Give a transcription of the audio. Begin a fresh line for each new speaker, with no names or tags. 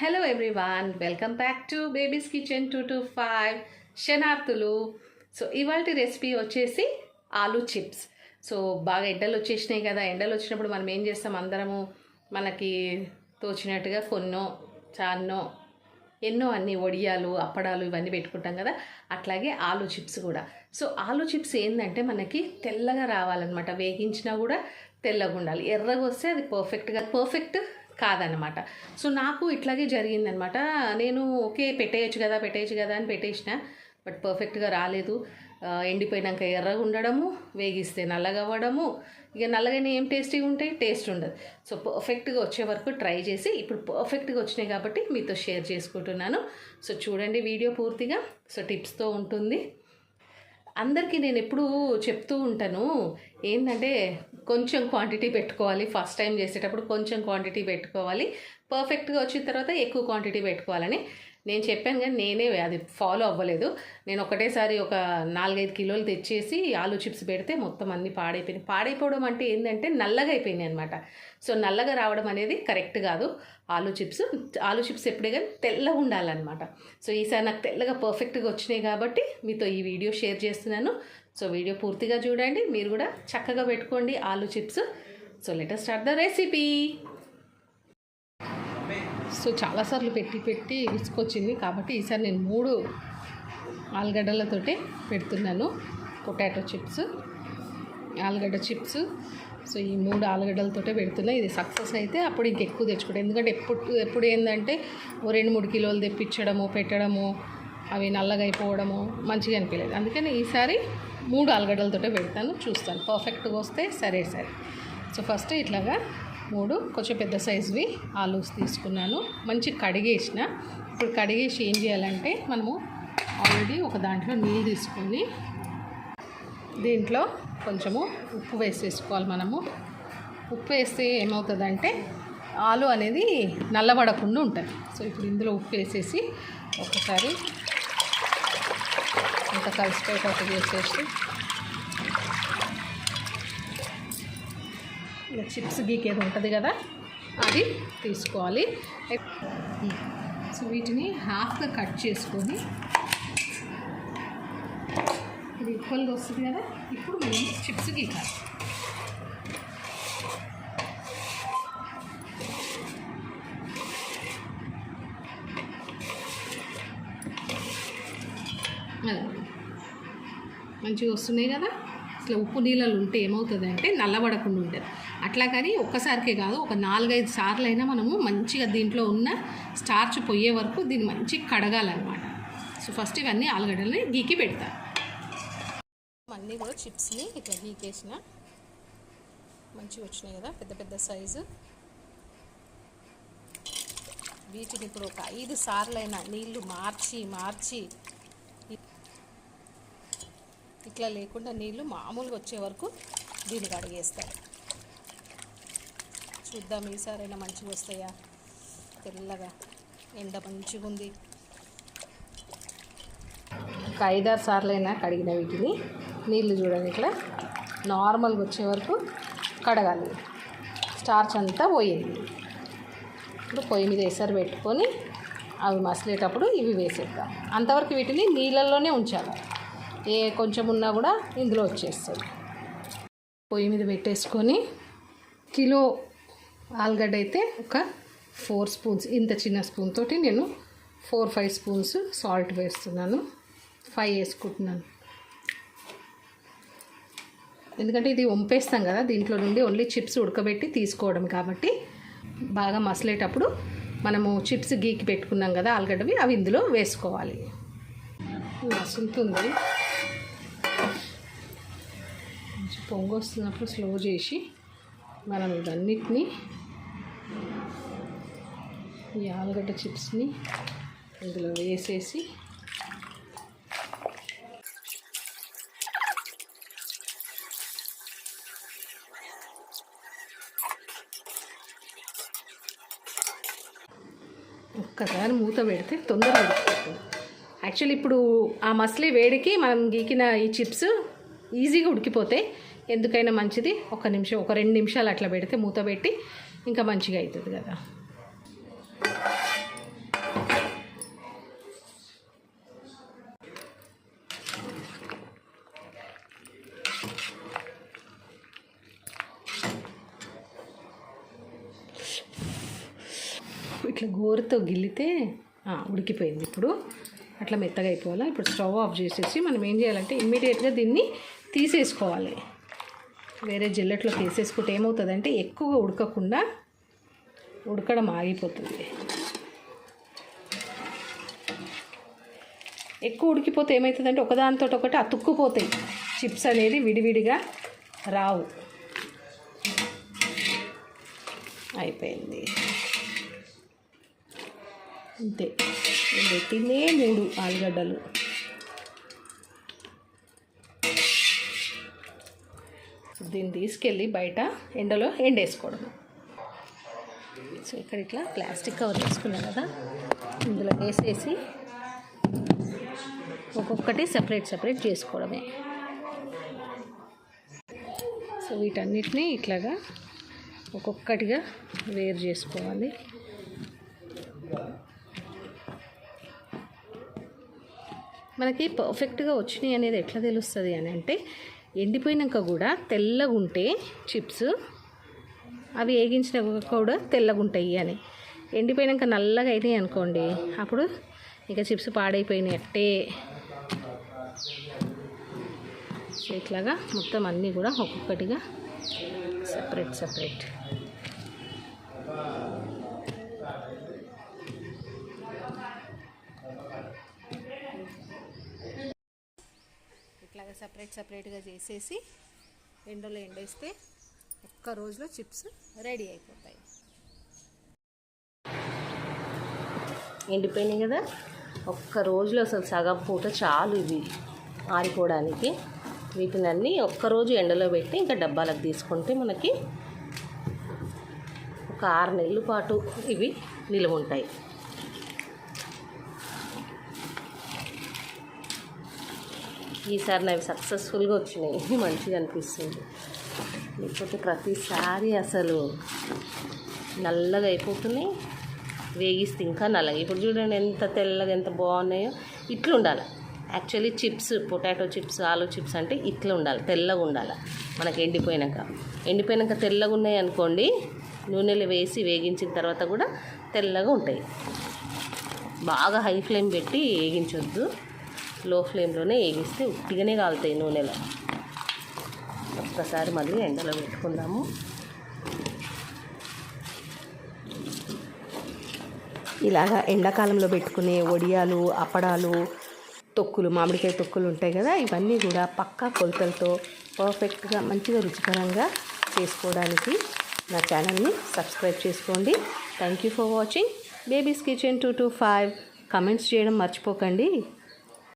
Hello everyone welcome back to babies kitchen two two five శనార్థులు so ఇవాళ recipe వచ్చేసి aloo chips so బాగా ఎండలు వచ్చేసినాయి కదా. ఎండలు వచ్చినప్పుడు మనం ఏం చేస్తాం? అందరము మనకి తోచినట్టుగా కొన్నో చాన్నో ఎన్నో అన్ని వడియాలు అప్పడాలు ఇవన్నీ పెట్టుకుంటాం కదా. అట్లాగే ఆలు చిప్స్ కూడా. సో ఆలు చిప్స్ ఏంటంటే మనకి తెల్లగా రావాలన్నమాట. వేగించినా కూడా తెల్లగా ఉండాలి ఎర్రగా వస్తే అది పర్ఫెక్ట్గా పర్ఫెక్ట్ కాదనమాట సో నాకు ఇట్లాగే జరిగిందనమాట నేను ఓకే పెట్టేయచ్చు కదా పెట్టేయచ్చు కదా అని పెట్టేసిన. బట్ పర్ఫెక్ట్గా రాలేదు. ఎండిపోయినాక ఎర్రగా ఉండడము వేగిస్తే నల్లగా అవ్వడము. ఇక నల్లగానే ఏం టేస్టీగా ఉంటాయి? టేస్ట్ ఉండదు. సో పర్ఫెక్ట్గా వచ్చే వరకు ట్రై చేసి ఇప్పుడు పర్ఫెక్ట్గా వచ్చినాయి కాబట్టి మీతో షేర్ చేసుకుంటున్నాను. సో చూడండి వీడియో పూర్తిగా. సో టిప్స్తో ఉంటుంది. అందరికీ నేను ఎప్పుడూ చెప్తూ ఉంటాను ఏంటంటే కొంచెం క్వాంటిటీ పెట్టుకోవాలి ఫస్ట్ టైం చేసేటప్పుడు కొంచెం క్వాంటిటీ పెట్టుకోవాలి పర్ఫెక్ట్గా వచ్చిన తర్వాత ఎక్కువ క్వాంటిటీ పెట్టుకోవాలని. నేను చెప్పాను కానీ నేనే అది ఫాలో అవ్వలేదు. నేను ఒకటేసారి ఒక నాలుగైదు కిలోలు తెచ్చేసి ఆలూ చిప్స్ పెడితే మొత్తం అన్నీ పాడైపోయినాయి. పాడైపోవడం అంటే ఏంటంటే నల్లగా అయిపోయినాయి అనమాట సో నల్లగా రావడం అనేది కరెక్ట్ కాదు. ఆలూ చిప్స్ ఆలూ చిప్స్ ఎప్పుడే కానీ తెల్లగా ఉండాలన్నమాట. సో ఈసారి నాకు తెల్లగా పర్ఫెక్ట్గా వచ్చినాయి కాబట్టి మీతో ఈ వీడియో షేర్ చేస్తున్నాను. సో వీడియో పూర్తిగా చూడండి. మీరు కూడా చక్కగా పెట్టుకోండి aloo chips. So letter start the recipe so చాలాసార్లు పెట్టి పెట్టి విసుకొచ్చింది. కాబట్టి ఈసారి నేను మూడు ఆలుగడ్డలతోటే పెడుతున్నాను. పొటాటో చిప్స్ ఆలుగడ్డ చిప్స్. సో ఈ మూడు ఆలుగడ్డలతోటే పెడుతున్నా. ఇది సక్సెస్ అయితే అప్పుడు ఇంకెక్కువ తెచ్చుకుంటాను ఎందుకంటే ఎప్పుడు ఎప్పుడు ఏంటంటే ఓ రెండు మూడు కిలోలు తెప్పించడము పెట్టడము అవి నల్లగా అయిపోవడము మంచిగా అనిపించలేదు అందుకని ఈసారి మూడు ఆలుగడ్డలతోటే పెడతాను. చూస్తాను. పర్ఫెక్ట్గా వస్తే సరే సరే. సో ఫస్ట్ ఇట్లాగా మూడు కొంచెం పెద్ద సైజువి ఆలూస్ తీసుకున్నాను. మంచి కడిగేసిన. ఇప్పుడు కడిగేసి ఏం చేయాలంటే మనము ఆల్రెడీ ఒక దాంట్లో నీళ్ళు తీసుకొని దీంట్లో కొంచెము ఉప్పు వేసేసుకోవాలి మనము. ఉప్పు వేస్తే ఏమవుతుందంటే ఆలు అనేది నల్లబడకుండా ఉంటుంది. సో ఇప్పుడు ఇందులో ఉప్పు వేసేసి ఒకసారి అంత కలిసిపోయేటట్టు చేసేసి ఇలా చిప్స్ గీకేది ఉంటుంది కదా అది తీసుకోవాలి. సో వీటిని హాఫ్గా కట్ చేసుకొని ఇది ఈక్వల్గా వస్తుంది కదా ఇప్పుడు మేము చిప్స్ గీకాలి. అదే. మంచిగా వస్తున్నాయి కదా? ఇట్లా ఉప్పు నీళ్ళలు ఉంటే ఏమవుతుందంటే నల్లబడకుండా ఉంటుంది. అట్లా కానీ ఒక్కసారికే కాదు ఒక నాలుగైదు సార్లు అయినా మనము మంచిగా దీంట్లో ఉన్న స్టార్చ్ పోయే వరకు దీన్ని మంచిగా కడగాలన్నమాట. సో ఫస్ట్ ఇవన్నీ ఆలుగడ్డలని గీకి పెడతా. అన్నీ కూడా చిప్స్ని ఇట్లా గీకేసిన మంచిగా వచ్చినాయి కదా పెద్ద పెద్ద సైజు. వీటిని ఇప్పుడు ఒక ఐదు సార్లైనా నీళ్ళు మార్చి మార్చి ఇట్లా లేకుండా నీళ్ళు మామూలుగా వచ్చే వరకు దీన్ని కడిగేస్తారు చూద్దాం ఈసారైనా మంచిగా వస్తాయా? తెల్లగా ఎండ మంచిగా ఉంది. ఒక ఐదారు సార్లైనా కడిగిన వీటిని నీళ్ళు చూడండి ఇట్లా. నార్మల్గా వచ్చే వరకు కడగాలి. స్టార్చ్ అంతా పోయింది. ఇప్పుడు పొయ్యి మీద ఎసరు పెట్టుకొని అవి మసిలేటప్పుడు ఇవి వేసేద్దాం. అంతవరకు వీటిని నీళ్ళల్లోనే ఉంచాలి. ఏ కొంచెం ఉన్నా కూడా ఇందులో వచ్చేస్తుంది. పొయ్యి మీద పెట్టేసుకొని కిలో ఆలుగడ్డ అయితే ఒక ఫోర్ స్పూన్స్ ఇంత చిన్న స్పూన్ తోటి నేను ఫోర్ ఫైవ్ స్పూన్స్ సాల్ట్ వేస్తున్నాను. ఫైవ్ వేసుకుంటున్నాను. ఎందుకంటే ఇది వంపేస్తాం కదా దీంట్లో నుండి ఓన్లీ చిప్స్ ఉడకబెట్టి తీసుకోవడం కాబట్టి బాగా మసలేటప్పుడు మనము చిప్స్ గీకి పెట్టుకున్నాం కదా ఆలుగడ్డవి అవి ఇందులో వేసుకోవాలి. మసులుతుంది కొంచెం పొంగు వస్తున్నప్పుడు స్లో చేసి మనం ఇవన్నిటిని ఈ ఆలుగడ్డ చిప్స్ని ఇందులో వేసేసి ఒక్కసారి మూత పెడితే తొందరగా యాక్చువల్లీ ఇప్పుడు ఆ మసలి వేడికి మనం గీకిన ఈ చిప్స్ ఈజీగా ఉడికిపోతాయి. ఎందుకైనా మంచిది. ఒక నిమిషం ఒక రెండు నిమిషాలు అట్లా పెడితే మూత పెట్టి ఇంకా మంచిగా అవుతుంది కదా. ఇట్లా గోరుతో గిల్లితే ఉడికిపోయింది. ఇప్పుడు అట్లా మెత్తగా అయిపోవాలా. ఇప్పుడు స్టవ్ ఆఫ్ చేసేసి మనం ఏం చేయాలంటే ఇమ్మీడియట్గా దీన్ని తీసేసుకోవాలి. వేరే జిల్లెట్లోకి వేసేసుకుంటే ఏమవుతుందంటే ఎక్కువగా ఉడకకుండా ఉడకడం ఆగిపోతుంది. ఎక్కువ ఉడికిపోతే ఏమవుతుందంటే ఒకదానితో ఒకటి అతుక్కుపోతాయి. చిప్స్ అనేది విడివిడిగా రావు. అయిపోయింది. అంతే. నేను పెట్టిందే మూడు ఆలుగడ్డలు. దీన్ని తీసుకెళ్ళి బయట ఎండలో ఎండేసుకోవడం సో ఇక్కడ ఇట్లా ప్లాస్టిక్ కవర్ తీసుకున్నాం కదా ఇందులో వేసేసి ఒక్కొక్కటి సపరేట్ సపరేట్ చేసుకోవడమే. సో వీటన్నిటిని ఇట్లాగా ఒక్కొక్కటిగా వేరు చేసుకోవాలి. మనకి పర్ఫెక్ట్గా వచ్చినాయి అనేది ఎట్లా తెలుస్తుంది అని అంటే ఎండిపోయినాక కూడా తెల్లగా ఉంటే చిప్స్ అవి వేగించిన కూడా తెల్లగా ఉంటాయి అని. ఎండిపోయినాక నల్లగా అయినాయి అనుకోండి అప్పుడు ఇక చిప్స్ పాడైపోయినాయి అట్టే. ఇట్లాగా మొత్తం అన్నీ కూడా ఒక్కొక్కటిగా సపరేట్ సపరేట్ ఇట్లాగా సపరేట్ సపరేట్గా చేసేసి ఎండలో ఎండేస్తే ఒక్క రోజులో చిప్స్ రెడీ అయిపోతాయి. ఎండిపోయినాయి కదా? ఒక్క రోజులో అసలు సగం పూట చాలు ఇవి ఆరిపోవడానికి. వీటిని అన్నీ ఒక్కరోజు ఎండలో పెట్టి ఇంకా డబ్బాలకు తీసుకుంటే మనకి ఒక ఆరు నెలల పాటు ఇవి నిలువ ఉంటాయి ఈసారి నాకు సక్సెస్ఫుల్గా వచ్చినాయి. మంచిగా అనిపిస్తుంది. లేకపోతే ప్రతిసారి అసలు నల్లగా అయిపోతున్నాయి వేగిస్తే ఇంకా నల్లగా. ఇప్పుడు చూడండి ఎంత తెల్లగా ఎంత బాగున్నాయో. ఇట్లా ఉండాలి. Actually chips potato chips aloo chips అంటే ఇట్లా ఉండాలి. తెల్లగా ఉండాలి. మనకి ఎండిపోయినాక. ఎండిపోయినాక తెల్లగా ఉన్నాయి అనుకోండి నూనెలో వేసి వేగించిన తర్వాత కూడా తెల్లగా ఉంటాయి. బాగా హై ఫ్లేమ్ పెట్టి వేగించొద్దు. లో ఫ్లేమ్లోనే వేగిస్తే ఉట్టిగానే కాలుతాయి నూనెలో. ఒక్కసారి మళ్ళీ ఎండలో పెట్టుకుందాము. ఇలాగా ఎండాకాలంలో పెట్టుకునే వడియాలు అప్పడాలు తొక్కులు మామిడికాయ తొక్కులు ఉంటాయి కదా ఇవన్నీ కూడా పక్కా కొలతలతో పర్ఫెక్ట్గా మంచిగా రుచికరంగా చేసుకోవడానికి నా ఛానల్ని సబ్స్క్రైబ్ చేసుకోండి. Thank you for watching babies kitchen two two five comments చేయడం మర్చిపోకండి.